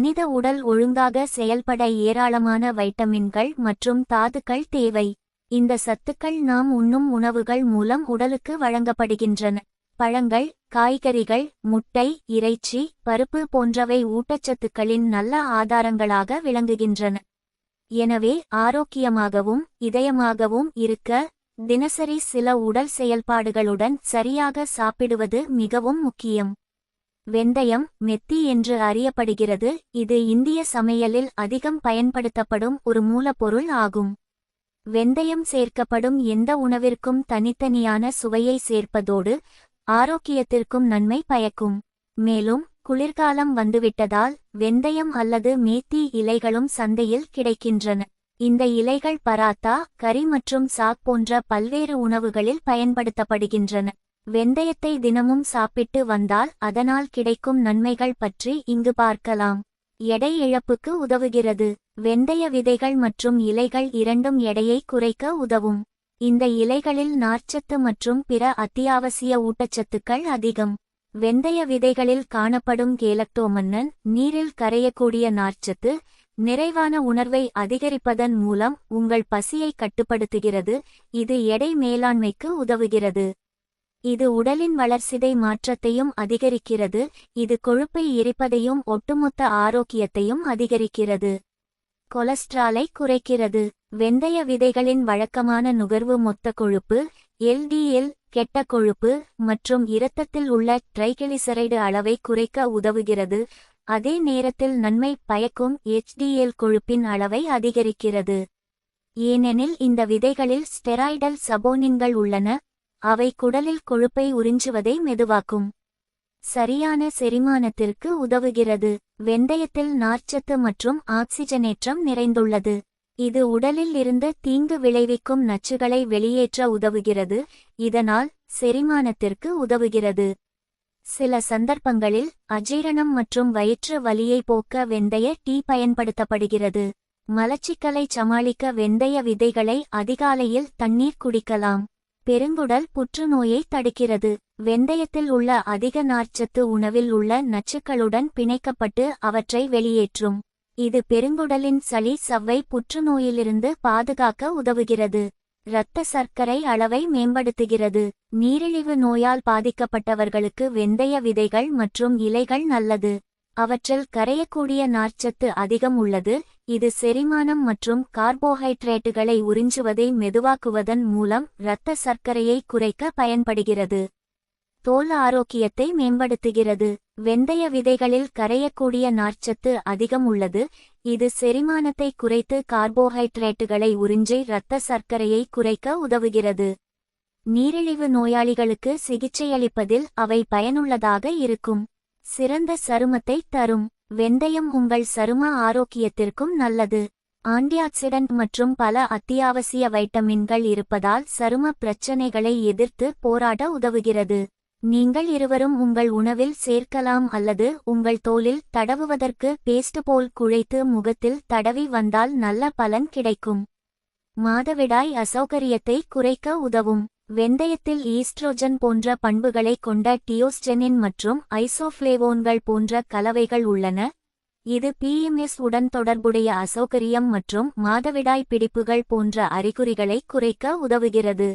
மனித உடல் ஒழுங்காக செயல்பட ஏராளமான வைட்டமின்கள் மற்றும் தாதுக்கள் தேவை. இந்த சத்துக்கள் நாம் உண்ணும் உணவுகள் மூலம் உடலுக்கு வழங்கப்படுகின்றன. பழங்கள் காய்கறிகள் முட்டை இறைச்சி பருப்பு போன்றவை ஊட்டச்சத்துக்களின் நல்ல ஆதாரங்களாக விளங்குகின்றன. எனவே ஆரோக்கியமாகவும் இதயமாகவும் இருக்க தினசரி சில உடல் செயல்பாடுகளுடன் சரியாக சாப்பிடுவது மிகவும் முக்கியம். வெந்தயம் மெத்தி என்று அறியப்படுகிறது. இது இந்திய சமையலில் அதிகம் பயன்படுத்தப்படும் ஒரு மூலப்பொருள் ஆகும். வெந்தயம் சேர்க்கப்படும் எந்த உணவிற்கும் தனித்தனியான சுவையை சேர்ப்பதோடு ஆரோக்கியத்திற்கும் நன்மை பயக்கும். மேலும் குளிர்காலம் வந்துவிட்டதால் வெந்தயம் அல்லது மேத்தி இலைகளும் சந்தையில் கிடைக்கின்றன. இந்த இலைகள் பராத்தா கறி மற்றும் சாக் போன்ற பல்வேறு உணவுகளில் பயன்படுத்தப்படுகின்றன. வெந்தயத்தை தினமும் சாப்பிட்டு வந்தால் அதனால் கிடைக்கும் நன்மைகள் பற்றி இங்கு பார்க்கலாம். எடை இழப்புக்கு உதவுகிறது. வெந்தய விதைகள் மற்றும் இலைகள் இரண்டும் எடையை குறைக்க உதவும். இந்த இலைகளில் நார்ச்சத்து மற்றும் பிற அத்தியாவசிய ஊட்டச்சத்துக்கள் அதிகம். வெந்தய விதைகளில் காணப்படும் கேலக்டோமன்னன் நீரில் கரையக்கூடிய நார்ச்சத்து நிறைவான உணர்வை அதிகரிப்பதன் மூலம் உங்கள் பசியை கட்டுப்படுத்துகிறது. இது எடை மேலாண்மைக்கு உதவுகிறது. இது உடலின் வளர்சிதை மாற்றத்தையும் அதிகரிக்கிறது இது கொழுப்பை எரிப்பதையும் ஒட்டுமொத்த ஆரோக்கியத்தையும் அதிகரிக்கிறது. கொலஸ்ட்ராலை குறைக்கிறது. வெந்தய விதைகளின் வழக்கமான நுகர்வு மொத்த கொழுப்பு எல்டிஎல் கெட்ட கொழுப்பு மற்றும் இரத்தத்தில் உள்ள ட்ரைகிளிசரைடு அளவை குறைக்க உதவுகிறது. அதே நேரத்தில் நன்மை பயக்கும் எச்டிஎல் கொழுப்பின் அளவை அதிகரிக்கிறது. ஏனெனில் இந்த விதைகளில் ஸ்டெராய்டல் சபோனின்கள் உள்ளன அவை குடலில் கொழுப்பை உறிஞ்சுவதை மெதுவாக்கும். சரியான செரிமானத்திற்கு உதவுகிறது. வெந்தயத்தில் நார்ச்சத்து மற்றும் ஆக்சிஜனேற்றம் நிறைந்துள்ளது. இது உடலில் இருந்து தீங்கு விளைவிக்கும் நச்சுகளை வெளியேற்ற உதவுகிறது. இதனால் செரிமானத்திற்கு உதவுகிறது. சில சந்தர்ப்பங்களில் அஜீரணம் மற்றும் வயிற்று வலியை போக்க வெந்தய டீ பயன்படுத்தப்படுகிறது. மலச்சிக்கலை சமாளிக்க வெந்தய விதைகளை அதிகாலையில் தண்ணீர் குடிக்கலாம். பெருங்குடல் புற்றுநோயை தடுக்கிறது. வெந்தயத்தில் உள்ள அதிக நார்ச்சத்து உணவில் உள்ள நச்சுக்களுடன் பிணைக்கப்பட்டு அவற்றை வெளியேற்றும். இது பெருங்குடலின் சளி சவ்வை புற்றுநோயிலிருந்து பாதுகாக்க உதவுகிறது. இரத்த சர்க்கரை அளவை மேம்படுத்துகிறது. நீரிழிவு நோயால் பாதிக்கப்பட்டவர்களுக்கு வெந்தய விதைகள் மற்றும் இலைகள் நல்லது. அவற்றில் கரையக்கூடிய நார்ச்சத்து அதிகம் உள்ளது இது செரிமானம் மற்றும் கார்போஹைட்ரேட்டுகளை உறிஞ்சுவதை மெதுவாக்குவதன் மூலம் இரத்த சர்க்கரையை குறைக்க பயன்படுகிறது. தோல் ஆரோக்கியத்தை மேம்படுத்துகிறது. வெந்தய விதைகளில் கரையக்கூடிய நார்ச்சத்து அதிகம் உள்ளது இது செரிமானத்தை குறைத்து கார்போஹைட்ரேட்டுகளை உறிஞ்சி இரத்த சர்க்கரையை குறைக்க உதவுகிறது. நீரிழிவு நோயாளிகளுக்கு சிகிச்சையளிப்பதில் அவை பயனுள்ளதாக இருக்கும். சிறந்த சருமத்தை தரும். வெந்தயம் உங்கள் சரும ஆரோக்கியத்திற்கும் நல்லது. ஆன்டிஆக்சிடன்ட் மற்றும் பல அத்தியாவசிய வைட்டமின்கள் இருப்பதால் சரும பிரச்சனைகளை எதிர்த்து போராட உதவுகிறது. நீங்கள் இருவரும் உங்கள் உணவில் சேர்க்கலாம் அல்லது உங்கள் தோலில் தடவுவதற்கு பேஸ்ட் போல் குழைத்து முகத்தில் தடவி வந்தால் நல்ல பலன் கிடைக்கும். மாதவிடாய் அசௌகரியத்தை குறைக்க உதவும். வெந்தயத்தில் ஈஸ்ட்ரோஜன் போன்ற பண்புகளை கொண்ட டியோஸ்டெனின் மற்றும் ஐசோஃப்ளேவோன்கள் போன்ற கலவைகள் உள்ளன. இது பிஎம்எஸ் உடன் தொடர்புடைய அசௌகரியம் மற்றும் மாதவிடாய் பிடிப்புகள் போன்ற அறிகுறிகளை குறைக்க உதவுகிறது.